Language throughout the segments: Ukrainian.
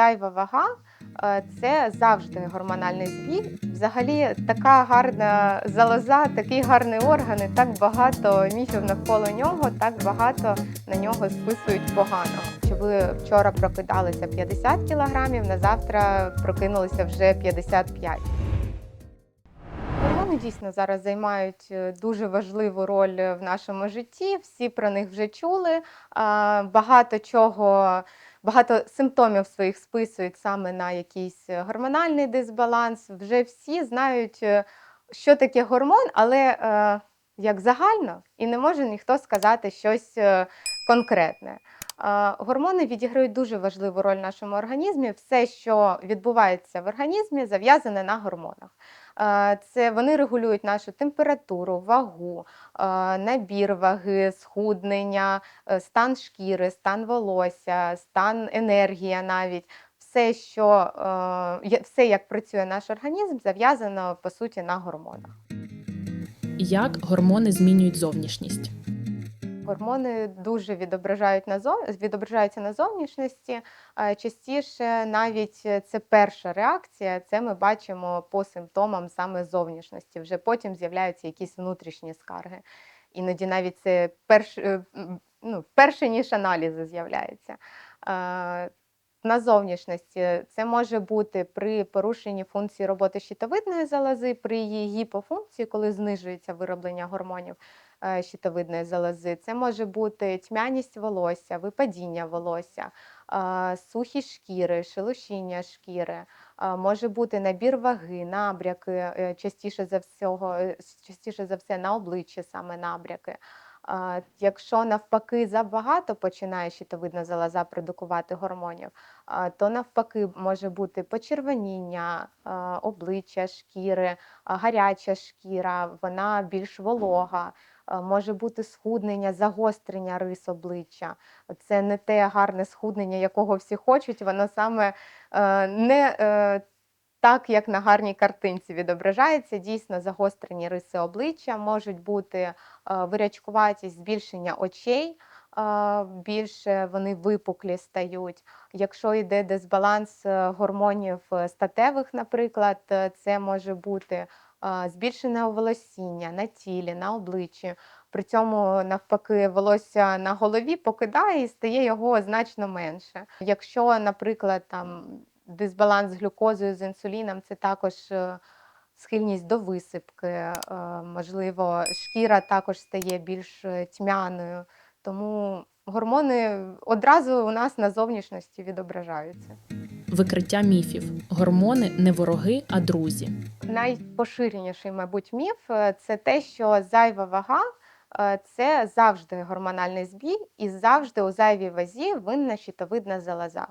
зайва вага е, це завжди гормональний збій. Взагалі, така гарна залоза, такий гарний орган, і так багато міфів навколо нього, так багато на нього списують поганого. Що ви вчора прокидалися 50 кілограмів, на завтра прокинулися вже 55. Гормони дійсно зараз займають е, дуже важливу роль в нашому житті. Всі про них вже чули. Багато чого, багато симптомів своїх списують саме на якийсь гормональний дисбаланс. Вже всі знають, е, що таке гормон, але е, як загально, і не може ніхто сказати щось е, конкретне. Е, Гормони відіграють дуже важливу роль в нашому організмі. Все, що відбувається в організмі, зав'язане на гормонах. Це вони регулюють нашу температуру, вагу, набір ваги, схуднення, е, стан шкіри, стан волосся, стан енергія навіть. Все, що е, все, як працює наш організм, зав'язано по суті на гормонах. Як гормони змінюють зовнішність? Гормони дуже відображають на відображаються на зовнішності. Частіше навіть це перша реакція, це ми бачимо по симптомам саме зовнішності. Вже потім з'являються якісь внутрішні скарги. Іноді навіть це перш... е, ну, перше, ніж аналізи з'являється. Е, На зовнішності це може бути при порушенні функції роботи щитовидної залози, при її гіпофункції, коли знижується вироблення гормонів щитовидної залози. Це може бути тьмяність волосся, випадіння волосся, е, сухість шкіри, шелушіння шкіри, е, може бути набір ваги, набряки, е, частіше за всього, е, частіше за все на обличчі саме набряки. Якщо навпаки забагато починає щитовидна залоза продукувати гормонів, то навпаки може бути почервоніння обличчя, шкіри, гаряча шкіра, вона більш волога, може бути схуднення, загострення рис обличчя. Це не те гарне схуднення, якого всі хочуть, воно саме е, не е, так, як на гарній картинці відображається. Дійсно, загострені риси обличчя можуть бути е, вирячкуватість, збільшення очей. е, Більше вони випуклі стають. Якщо йде дисбаланс е, гормонів е, статевих, наприклад, е, це може бути е, збільшене волосіння на тілі, на обличчі. При цьому, навпаки, волосся на голові покидає і стає його значно менше. Якщо, наприклад, там дисбаланс з глюкозою, з інсуліном, це також е, схильність до висипки, е, можливо, шкіра також стає більш е, тьмяною. Тому гормони одразу у нас на зовнішності відображаються. Викриття міфів. Гормони не вороги, а друзі. Найпоширеніший, мабуть, міф е, це те, що зайва вага е, це завжди гормональний збій, і завжди у зайвій вазі винна щитовидна залоза.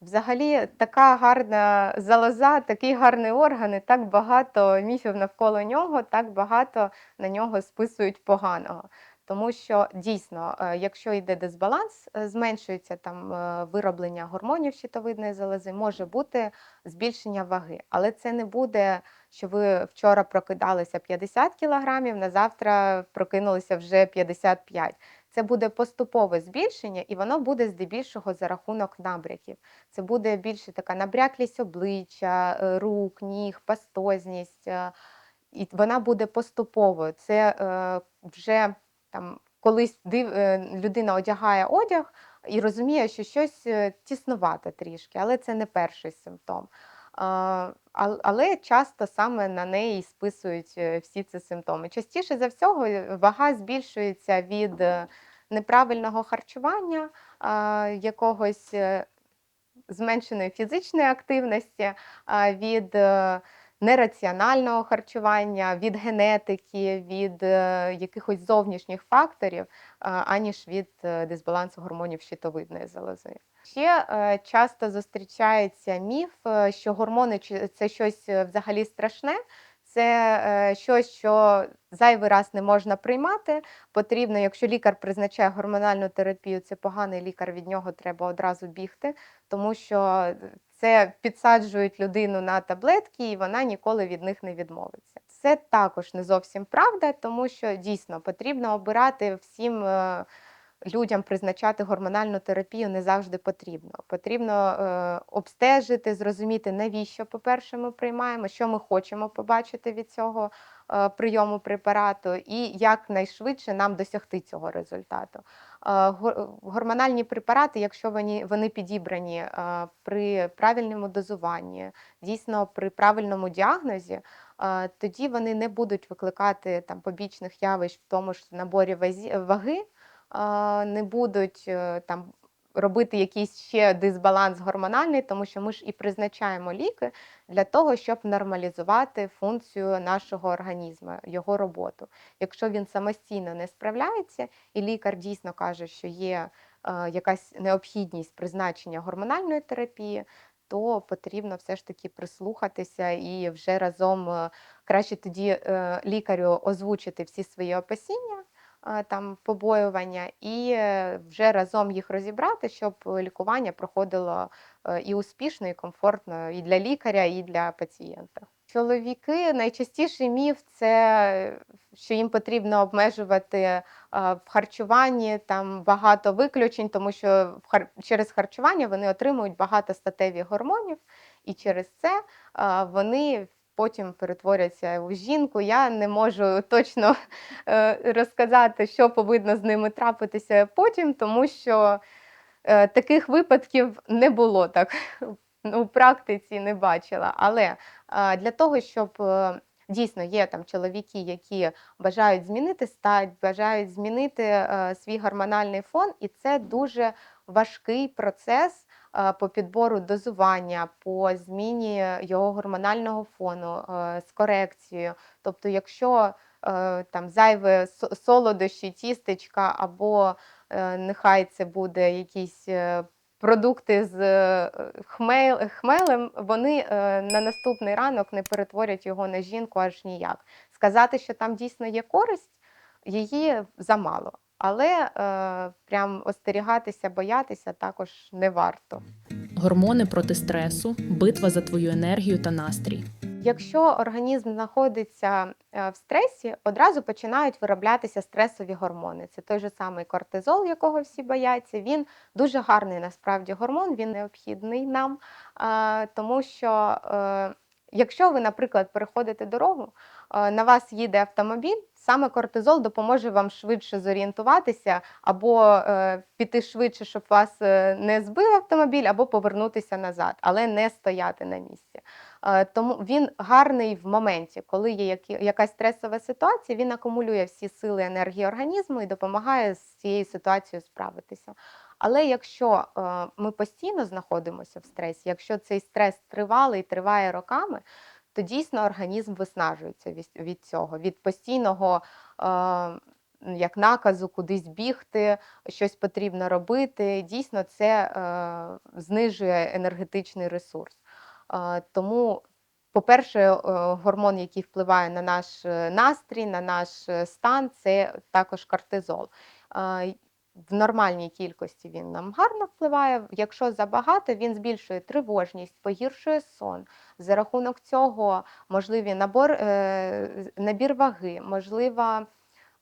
Взагалі, така гарна залоза, такий гарний орган, і так багато міфів навколо нього, так багато на нього списують поганого. Тому що дійсно, е, якщо йде дисбаланс, е, зменшується там е, вироблення гормонів щитовидної залози, може бути збільшення ваги. Але це не буде, що ви вчора прокидалися 50 кілограмів, на завтра прокинулися вже 55. Це буде поступове збільшення, і воно буде здебільшого за рахунок набряків. Це буде більше така набряклість обличчя, рук, ніг, пастозність. І вона буде поступовою. Це е, вже там колись див, е, людина одягає одяг і розуміє, що щось е, тіснувато трішки, але це не перший симптом. Але часто саме на неї списують е, всі ці симптоми. Частіше за всього вага збільшується від неправильного харчування, якогось зменшеної фізичної активності, від нераціонального харчування, від генетики, від е, якихось зовнішніх факторів, аніж від е, дисбалансу гормонів щитовидної залози. Ще е, часто зустрічається міф, е, що гормони це щось е, взагалі страшне. Це е, щось, що зайвий раз не можна приймати. Потрібно, якщо лікар призначає гормональну терапію, це поганий лікар, від нього треба одразу бігти, тому що це підсаджують людину на таблетки, і вона ніколи від них не відмовиться. Це також не зовсім правда, тому що дійсно потрібно обирати всім е, людям призначати гормональну терапію не завжди потрібно. Потрібно е, обстежити, зрозуміти, навіщо, по-перше, ми приймаємо, що ми хочемо побачити від цього е, прийому препарату, і якнайшвидше нам досягти цього результату. Гормональні препарати, якщо вони, вони підібрані при правильному дозуванні, дійсно при правильному діагнозі, тоді вони не будуть викликати там побічних явищ в тому ж наборі ваги, не будуть е, там робити якийсь ще дисбаланс гормональний, тому що ми ж і призначаємо ліки для того, щоб нормалізувати функцію нашого організму, його роботу. Якщо він самостійно не справляється, і лікар дійсно каже, що є е, якась необхідність призначення гормональної терапії, то потрібно все ж таки прислухатися і вже разом е, краще тоді е, лікарю озвучити всі свої опасіння. Там побоювання, і е, вже разом їх розібрати, щоб лікування проходило е, і успішно, і комфортно і для лікаря, і для пацієнта. Чоловіки найчастіший міф це що їм потрібно обмежувати в харчуванні там багато виключень, тому що через харчування вони отримують багато статевих гормонів, і через це вони потім перетворяться у жінку. Я не можу точно е, розказати, що повинно з ними трапитися потім, тому що е, таких випадків не було так. У практиці не бачила. Але для того, щоб е, дійсно є там чоловіки, які бажають змінити стать, бажають змінити е, свій гормональний фон, і це дуже важкий процес е, по підбору дозування, по зміні його гормонального фону е, з корекцією. Тобто, якщо е, там зайве солодощі, тістечка, або е, нехай це буде якісь. е, Продукти з е, хмел, хмелем, вони е, на наступний ранок не перетворять його на жінку аж ніяк. Сказати, що там дійсно є користь, її замало. Але е, прям остерігатися, боятися також не варто. Гормони проти стресу, битва за твою енергію та настрій. Якщо організм знаходиться е, в стресі, одразу починають вироблятися стресові гормони. Це той же самий кортизол, якого всі бояться. Він дуже гарний насправді гормон, він необхідний нам, е, тому що е, якщо ви, наприклад, переходите дорогу, е, на вас їде автомобіль. Саме кортизол допоможе вам швидше зорієнтуватися, або е, піти швидше, щоб вас е, не збив автомобіль, або повернутися назад, але не стояти на місці. Тому він гарний в моменті, коли є якась стресова ситуація, він акумулює всі сили енергії організму і допомагає з цією ситуацією справитися. Але якщо е, ми постійно знаходимося в стресі, якщо цей стрес тривалий, триває роками, то дійсно організм виснажується від, цього, від постійного е, як наказу кудись бігти, щось потрібно робити. Дійсно, це е, знижує енергетичний ресурс. Е, Тому, по-перше, е, гормон, який впливає на наш е, настрій, на наш стан, це також кортизол. Е, В нормальній кількості він нам гарно впливає. Якщо забагато, він збільшує тривожність, погіршує сон. За рахунок цього можливий набор, е, набір ваги, можлива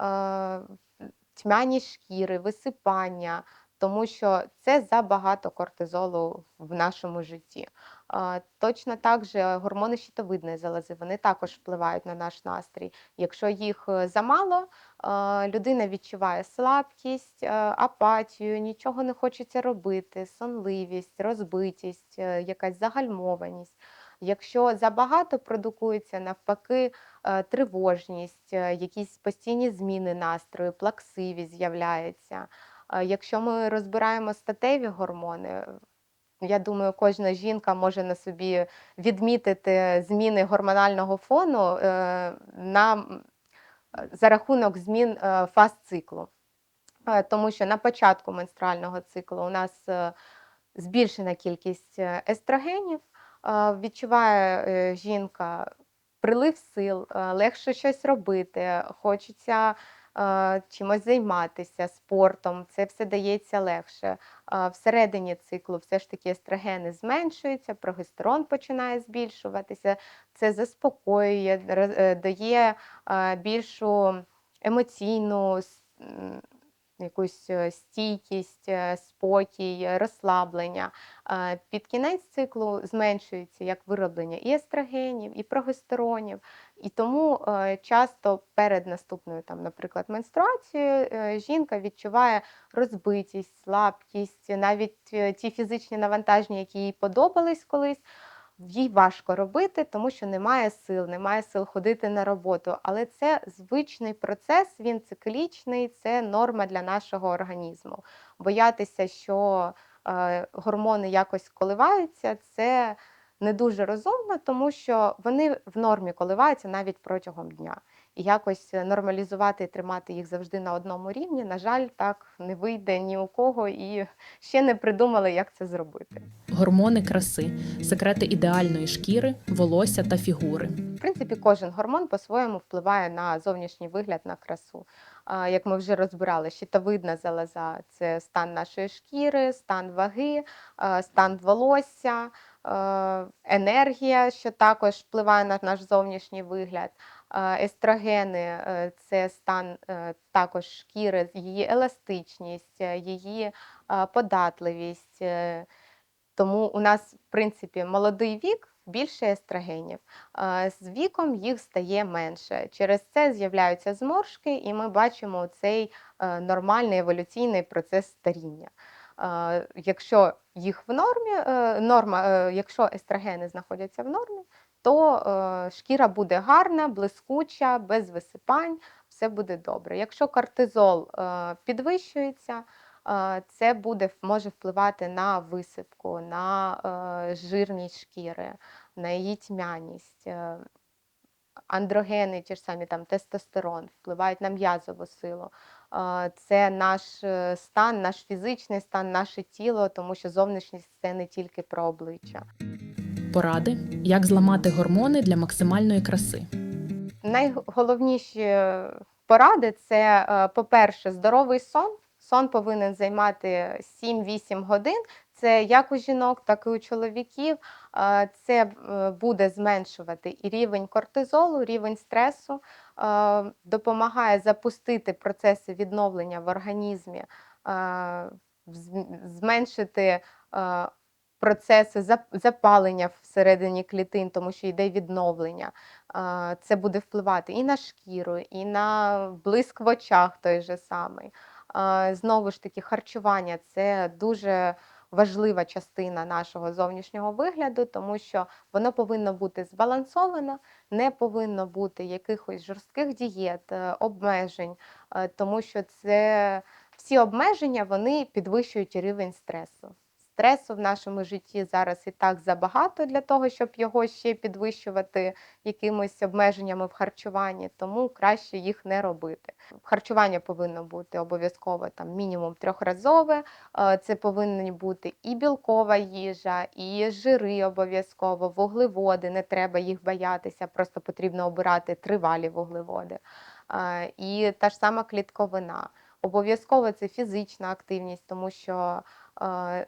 е, тьмяні шкіри, висипання, тому що це забагато кортизолу в нашому житті. Точно так же гормони щитовидної залози вони також впливають на наш настрій. Якщо їх е, замало, людина відчуває слабкість, е, апатію, нічого не хочеться робити, сонливість, розбитість, е, якась загальмованість. Якщо забагато продукується, навпаки, тривожність, якісь постійні зміни настрою, плаксивість з'являється. Якщо ми розбираємо статеві гормони, я думаю, кожна жінка може на собі відмітити зміни гормонального фону е, на, за рахунок змін е, фаз циклу. Е, Тому що на початку менструального циклу у нас збільшена кількість естрогенів, відчуває жінка прилив сил, легше щось робити, хочеться чимось займатися спортом, це все дається легше. Всередині циклу все ж таки естрогени зменшуються, прогестерон починає збільшуватися, це заспокоює, е, дає більшу емоційну якусь е, стійкість, е, спокій, розслаблення. Е, Під кінець циклу зменшується як вироблення і естрогенів, і прогестеронів. І тому часто перед наступною, там, наприклад, менструацією жінка відчуває розбитість, слабкість, навіть ті фізичні навантаження, які їй подобались колись. Їй важко робити, тому що немає сил, немає сил ходити на роботу. Але це звичний процес, він циклічний, це норма для нашого організму. Боятися, що е, гормони якось коливаються, це не дуже розумно, тому що вони в нормі коливаються навіть протягом дня. І якось нормалізувати і тримати їх завжди на одному рівні, на жаль, так не вийде ні у кого, і ще не придумали, як це зробити. Гормони краси, секрети ідеальної шкіри, волосся та фігури. В принципі, кожен гормон по-своєму впливає на зовнішній вигляд, на красу. Як ми вже розбирали, щитовидна залоза це стан нашої шкіри, стан ваги, стан волосся, енергія, що також впливає на наш зовнішній вигляд. Естрогени е, це стан е, також шкіри, її еластичність, е, її податливість. Тому у нас, в принципі, молодий вік більше естрогенів. З віком їх стає менше. Через це з'являються зморшки, і ми бачимо цей нормальний еволюційний процес старіння. Якщо їх в нормі, норма, якщо естрогени знаходяться в нормі, то е, шкіра буде гарна, блискуча, без висипань, все буде добре. Якщо кортизол е, підвищується, е, це буде може впливати на висипку, на жирність шкіри, на її тьмяність. Андрогени, ті ж самі там тестостерон, впливають на м'язову силу. Це наш стан, наш фізичний стан, наше тіло, тому що зовнішність це не тільки про обличчя. Поради, як зламати гормони для максимальної краси. Найголовніші поради це, е, по-перше, здоровий сон. Сон повинен займати 7-8 годин. Це як у жінок, так і у чоловіків. Е, Це е, буде зменшувати і рівень кортизолу, рівень стресу, допомагає запустити процеси відновлення в організмі, зменшити процеси запалення всередині клітин, тому що йде відновлення. Це буде впливати і на шкіру, і на блиск в очах той же самий. Знову ж таки, харчування це дуже важлива частина нашого зовнішнього вигляду, тому що воно повинно бути збалансовано, не повинно бути якихось жорстких дієт, е, обмежень, е, тому що це всі обмеження вони підвищують рівень стресу. Стресу в нашому житті зараз і так забагато для того, щоб його ще підвищувати якимись обмеженнями в харчуванні, тому краще їх не робити. Харчування повинно бути обов'язково там мінімум трьохразове. Е, Це повинні бути і білкова їжа, і жири обов'язково, вуглеводи. Не треба їх боятися, просто потрібно обирати тривалі вуглеводи. Е, І та ж сама клітковина. Обов'язково це фізична активність, тому що е,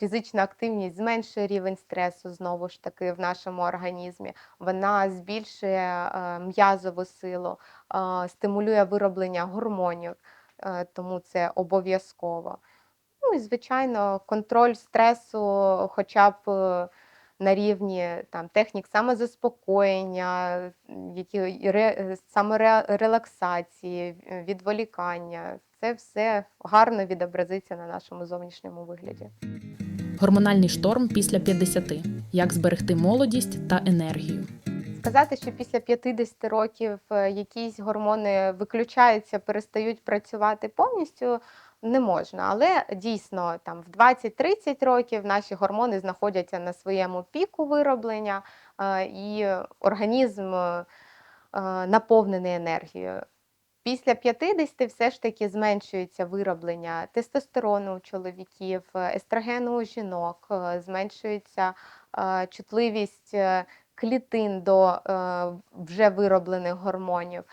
фізична активність зменшує рівень стресу знову ж таки в нашому організмі. Вона збільшує е, м'язову силу, е, стимулює вироблення гормонів, е, тому це обов'язково. Ну і звичайно, контроль стресу, хоча б на рівні там, технік самозаспокоєння, які ре, саморелаксації, відволікання. Це все гарно відобразиться на нашому зовнішньому вигляді. Гормональний шторм після 50. Як зберегти молодість та енергію. Сказати, що після 50 років е, якісь гормони виключаються, перестають працювати повністю, не можна. Але дійсно там в 20-30 років наші гормони знаходяться на своєму піку вироблення, е, і організм е, наповнений енергією. Після 50 все ж таки зменшується вироблення тестостерону у чоловіків, естрогену у жінок, е, зменшується е, чутливість е, клітин до вже вироблених гормонів.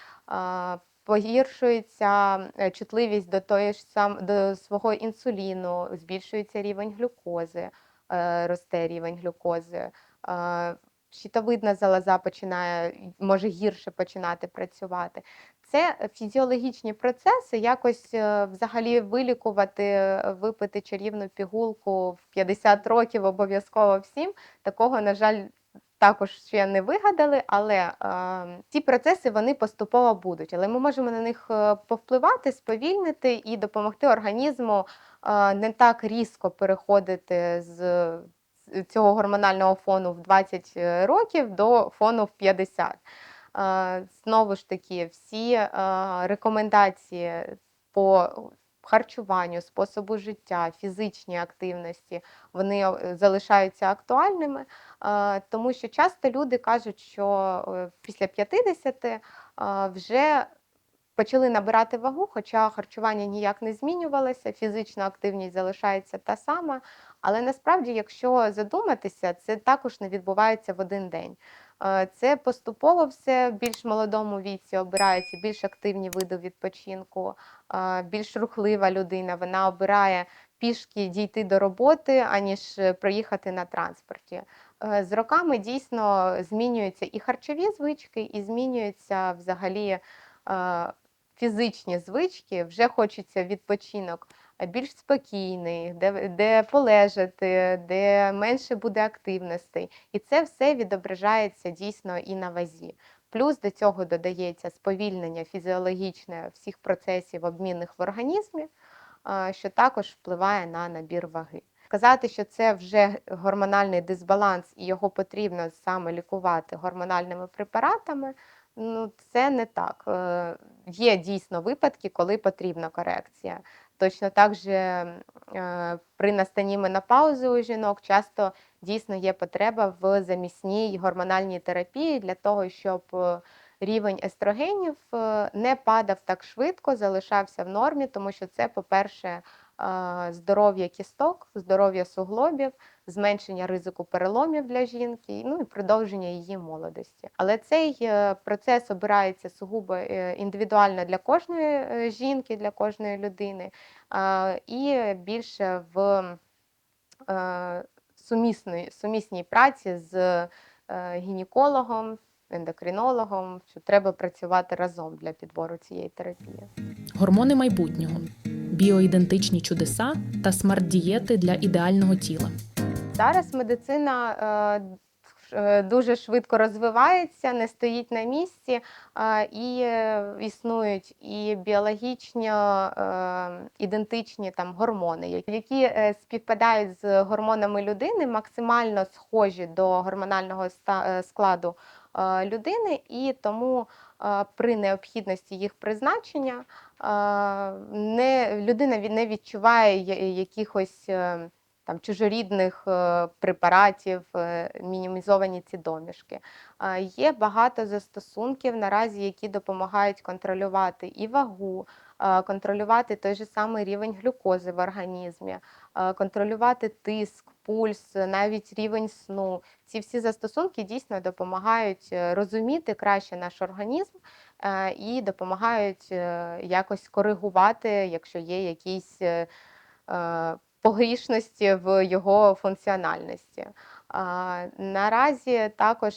Погіршується чутливість до тої ж сам до свого інсуліну, збільшується рівень глюкози, росте рівень глюкози. Щитовидна залоза починає може гірше починати працювати. Це фізіологічні процеси, якось е, взагалі вилікувати, е, випити чарівну пігулку в 50 років обов'язково всім. Такого, на жаль, також ще не вигадали, але е, ці процеси вони поступово будуть. Але ми можемо на них е, повпливати, сповільнити і допомогти організму е, не так різко переходити з цього гормонального фону в 20 років до фону в 50. Е, Знову ж таки, всі е, рекомендації по харчуванню, способу життя, фізичній активності, вони е, залишаються актуальними, тому що часто люди кажуть, що після 50 е, вже почали набирати вагу, хоча харчування ніяк не змінювалося, фізична активність залишається та сама. Але насправді, якщо задуматися, це також не відбувається в один день. Е, Це поступово все в більш молодому віці обираються більш активні види відпочинку, е, більш рухлива людина. Вона обирає пішки дійти до роботи, аніж проїхати на транспорті. Е, З роками дійсно змінюються і харчові звички, і змінюються взагалі фізичні звички. Вже хочеться відпочинок більш спокійний, де, де полежати, де менше буде активностей. І це все відображається дійсно і на вазі. Плюс до цього додається сповільнення фізіологічне всіх процесів обмінних в організмі, що також впливає на набір ваги. Сказати, що це вже гормональний дисбаланс і його потрібно саме лікувати гормональними препаратами, ну це не так. Е, Є дійсно випадки, коли потрібна корекція. Точно так же е, при настанні менопаузи у жінок часто дійсно є потреба в замісній гормональній терапії для того, щоб е, рівень естрогенів е, не падав так швидко, залишався в нормі, тому що це, по-перше, здоров'я кісток, здоров'я суглобів, зменшення ризику переломів для жінки, ну і продовження її молодості. Але цей е, процес обирається сугубо е, індивідуально для кожної е, жінки, для кожної людини, і більше в сумісної, сумісній праці з гінекологом, ендокринологом, що треба працювати разом для підбору цієї терапії. Гормони майбутнього, біоідентичні чудеса та смарт-дієти для ідеального тіла. Зараз медицина е, е, дуже швидко розвивається, не стоїть на місці, е, і існують і біологічно ідентичні там гормони, які- співпадають з гормонами людини, максимально схожі до гормонального складу людини, і тому е, при необхідності їх призначення е, не, людина не відчуває якихось. е, там чужорідних е, препаратів, е, мінімізовані ці домішки. Є багато застосунків наразі, які допомагають контролювати і вагу, контролювати той же самий рівень глюкози в організмі, контролювати тиск, пульс, навіть рівень сну. Ці всі застосунки дійсно допомагають е, розуміти краще наш організм е, і допомагають е, якось коригувати, якщо є якісь. погрішності в його функціональності. Наразі також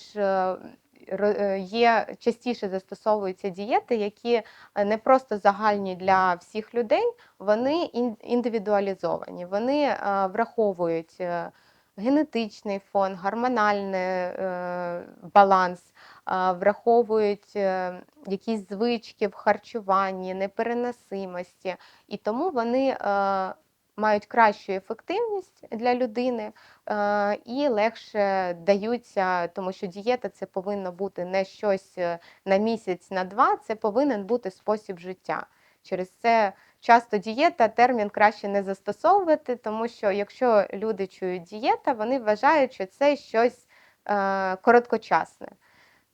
є частіше застосовуються дієти, які е, не просто загальні для всіх людей, вони індивідуалізовані, вони е, враховують е, генетичний фон, гормональний е, баланс, е, враховують е, якісь звички в харчуванні, непереносимості, і тому вони е, мають кращу ефективність для людини е, і легше даються, тому що дієта це повинно бути не щось е, на місяць, на два, це повинен бути спосіб життя. Через це часто дієта термін краще не застосовувати, тому що якщо люди чують дієта, вони вважають, що це щось е, короткочасне.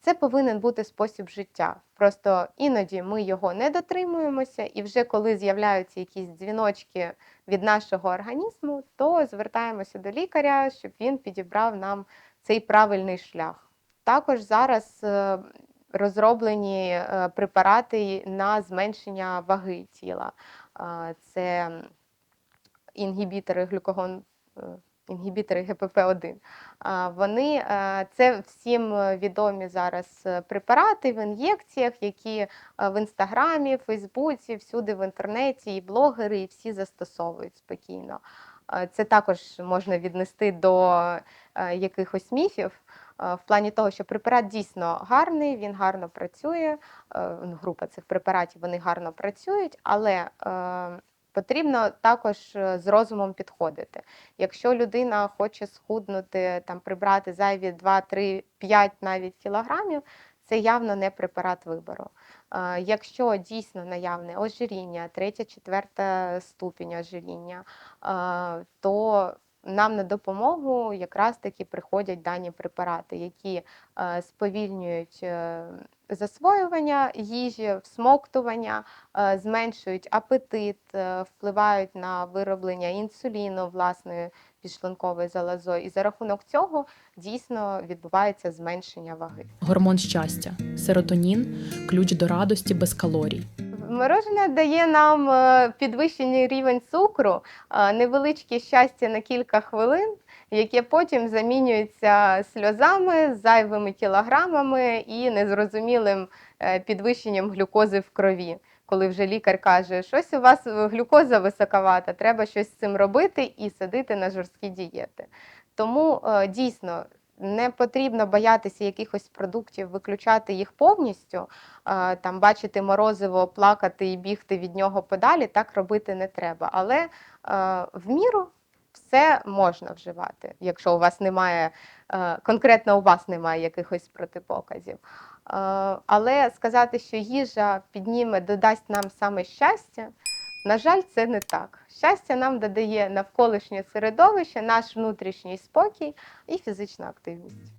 Це повинен бути спосіб життя. Просто іноді ми його не дотримуємося, і вже коли з'являються якісь дзвіночки від нашого організму, то звертаємося до лікаря, щоб він підібрав нам цей правильний шлях. Також зараз е, розроблені е, препарати на зменшення ваги тіла. Е, Це інгібітори глюкогон. Інгібітори ГПП-1. Вони е, це всім відомі зараз е, препарати в ін'єкціях, які е, в інстаграмі, Фейсбуці, всюди в інтернеті, і блогери, і всі застосовують спокійно. Це також можна віднести до якихось міфів. В плані того, що препарат дійсно гарний, він гарно працює. ну, Група цих препаратів вони гарно працюють, але потрібно також е, з розумом підходити. Якщо людина хоче схуднути, там прибрати зайві 2, 3, 5 навіть кілограмів, це явно не препарат вибору. Е, Якщо дійсно наявне ожиріння, третя, четверта ступінь ожиріння, е, то нам на допомогу якраз таки приходять дані препарати, які е, сповільнюють е, засвоювання їжі, всмоктування, е, зменшують апетит, впливають на вироблення інсуліну власною підшлунковою залозою. І за рахунок цього дійсно відбувається зменшення ваги. Гормон щастя, серотонін, ключ до радості без калорій. Морожене дає нам е, підвищений рівень цукру, е, невеличке щастя на кілька хвилин, яке потім замінюється сльозами, зайвими кілограмами і незрозумілим е, підвищенням глюкози в крові. Коли вже лікар каже, щось у вас глюкоза високовата, треба щось з цим робити і садити на жорсткі дієти. Тому дійсно не потрібно боятися якихось продуктів, виключати їх повністю там бачити морозиво, плакати і бігти від нього подалі, так робити не треба. Але в міру все можна вживати, якщо у вас немає, конкретно у вас немає якихось протипоказів. Але сказати, що їжа підніме, додасть нам саме щастя, на жаль, це не так. Щастя нам додає навколишнє середовище, наш внутрішній спокій і фізична активність.